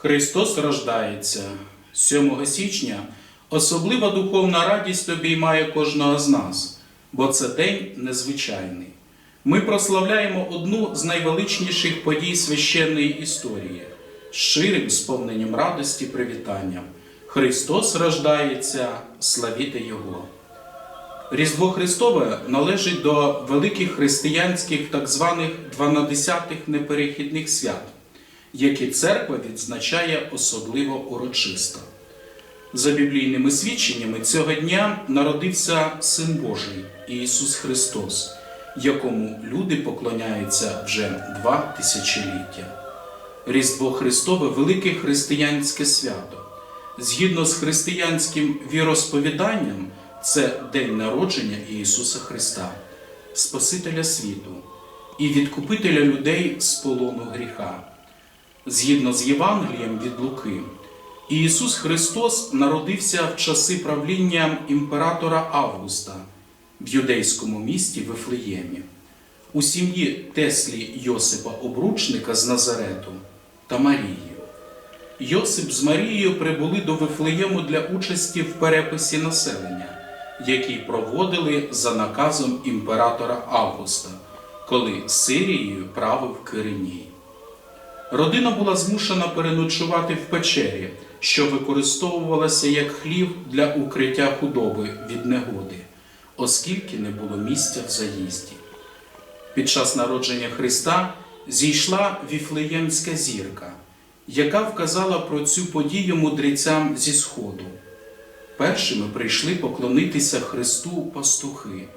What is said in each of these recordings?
Христос рождається 7 січня. Особлива духовна радість обіймає кожного з нас, бо це день незвичайний. Ми прославляємо одну з найвеличніших подій священної історії щирим сповненням радості привітанням. Христос рождається, славіте Його. Різдво Христове належить до великих християнських так званих дванадесятих неперехідних свят, які церква відзначає особливо урочисто. За біблійними свідченнями цього дня народився Син Божий Ісус Христос, якому люди поклоняються вже два тисячоліття. Різдво Христове велике християнське свято. Згідно з християнським віросповіданням, це день народження Ісуса Христа, Спасителя світу і відкупителя людей з полону гріха. Згідно з Євангелієм від Луки, Ісус Христос народився в часи правління імператора Августа в юдейському місті Вифлеємі, у сім'ї Теслі Йосипа Обручника з Назарету та Марії. Йосип з Марією прибули до Вифлеєму для участі в переписі населення, який проводили за наказом імператора Августа, коли Сирією правив Кириній. Родина була змушена переночувати в печері, що використовувалася як хлів для укриття худоби від негоди, оскільки не було місця в заїзді. Під час народження Христа зійшла віфлеємська зірка, яка вказала про цю подію мудрецям зі Сходу. Першими прийшли поклонитися Христу пастухи,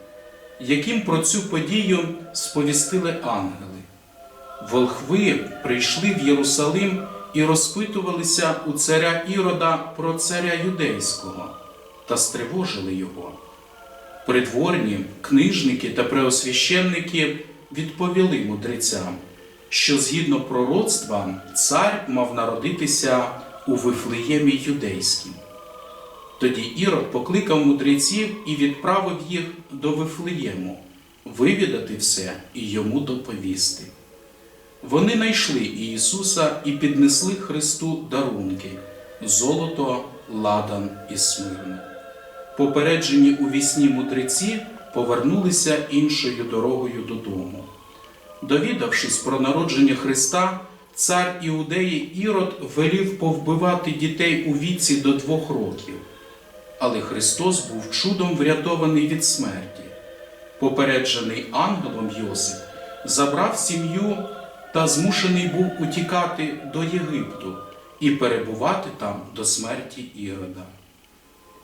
яким про цю подію сповістили ангели. Волхви прийшли в Єрусалим і розпитувалися у царя Ірода про царя юдейського та стривожили його. Придворні, книжники та преосвященники відповіли мудрецям, що згідно пророцтва цар мав народитися у Вифлеємі юдейським. Тоді Ірод покликав мудреців і відправив їх до Вифлеєму вивідати все і йому доповісти. Вони знайшли Ісуса і піднесли Христу дарунки золото, ладан і смирну. Попереджені у вісні мудреці повернулися іншою дорогою додому. Довідавшись про народження Христа, цар Іудеї Ірод велів повбивати дітей у віці до двох років. Але Христос був чудом врятований від смерті. Попереджений ангелом Йосип забрав сім'ю та змушений був утікати до Єгипту і перебувати там до смерті Ірода.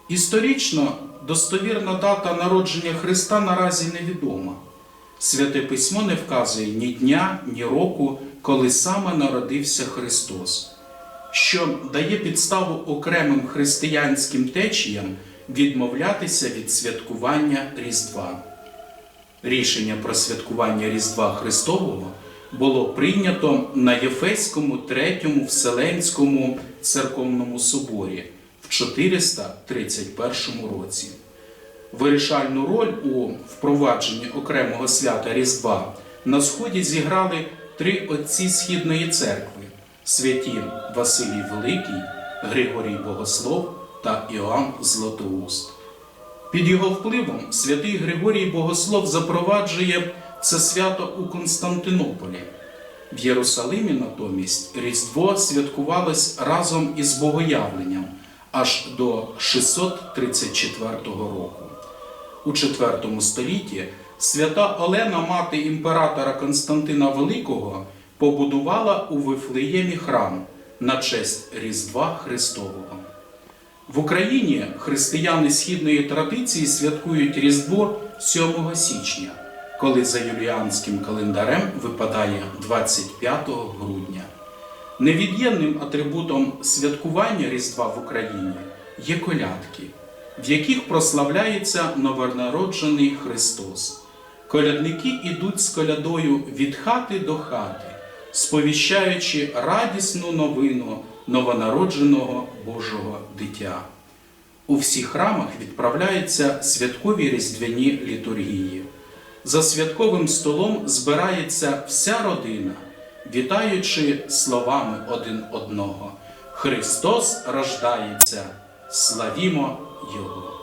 Історично достовірна дата народження Христа наразі невідома. Святе письмо не вказує ні дня, ні року, коли саме народився Христос, що дає підставу окремим християнським течіям відмовлятися від святкування Різдва. Рішення про святкування Різдва Христового було прийнято на Єфеському третьому Вселенському церковному соборі в 431 році. Вирішальну роль у впровадженні окремого свята Різдва на Сході зіграли три отці Східної церкви святі Василій Великий, Григорій Богослов та Іоанн Златоуст. Під його впливом святий Григорій Богослов запроваджує це свято у Константинополі. В Єрусалимі натомість Різдво святкувалось разом із Богоявленням аж до 634 року. У IV столітті свята Олена, мати імператора Константина Великого, побудувала у Вифлеємі храм на честь Різдва Христового. В Україні християни східної традиції святкують Різдво 7 січня, коли за юліанським календарем випадає 25 грудня. Невід'ємним атрибутом святкування Різдва в Україні є колядки, в яких прославляється новонароджений Христос. Колядники ідуть з колядою від хати до хати, сповіщаючи радісну новину новонародженого Божого дитя. У всіх храмах відправляються святкові різдвяні літургії. За святковим столом збирається вся родина, вітаючи словами один одного, Христос рождається, славімо Його!